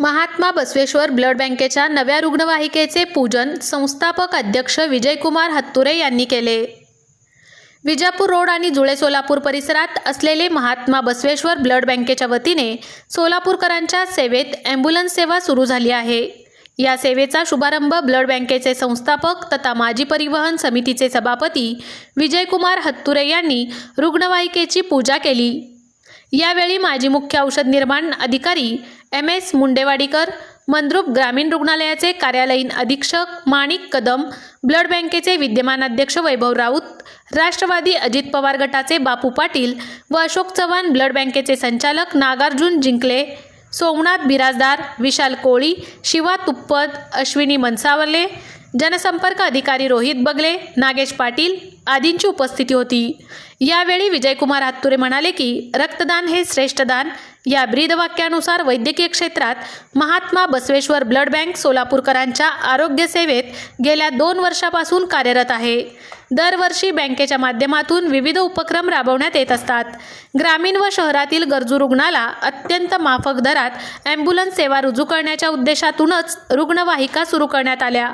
Mahatma Basaveshwar blood बँकेच्या नव्या रुग्णवाहिकेचे पूजन संस्थापक अध्यक्ष विजयकुमार हत्तुरे यांनी केले. विजापूर रोड आणि जुळे सोलापूर परिसरात असलेले महात्मा बसवेश्वर ब्लड बँकेच्या वतीने सोलापूरकरांच्या सेवेत ॲम्ब्युलन्स सेवा सुरू झाली आहे. या सेवेचा शुभारंभ ब्लड बँकेचे संस्थापक तथा माजी परिवहन समितीचे सभापती विजयकुमार हत्तुरे यांनी रुग्णवाहिकेची पूजा केली. यावेळी माजी मुख्य औषध निर्माण अधिकारी एम एस मुंडेवाडीकर मंद्रुप ग्रामीण रुग्णालयाचे कार्यालयीन अधीक्षक माणिक कदम ब्लड बँकेचे विद्यमान अध्यक्ष वैभव राऊत राष्ट्रवादी अजित पवार गटाचे बापू पाटील व अशोक चव्हाण ब्लड बँकेचे संचालक नागार्जुन जिंकले. सोमनाथ बिराजदार विशाल कोळी शिवा तुप्पद अश्विनी मनसावले जनसंपर्क अधिकारी रोहित बगले नागेश पाटील आदींची उपस्थिती होती. यावेळी विजयकुमार हातुरे म्हणाले की रक्तदान हे श्रेष्ठ दान. या ब्रीदवाक्यानुसार वैद्यकीय क्षेत्रात महात्मा बसवेश्वर ब्लड बँक सोलापूरकरांच्या आरोग्य सेवेत गेल्या दोन वर्षापासून कार्यरत आहे. दरवर्षी बँकेच्या माध्यमातून विविध उपक्रम राबवण्यात येत असतात. ग्रामीण व शहरातील गरजू रुग्णाला अत्यंत माफक दरात ॲम्ब्युलन्स सेवा रुजू करण्याच्या उद्देशातूनच रुग्णवाहिका सुरू करण्यात आल्या.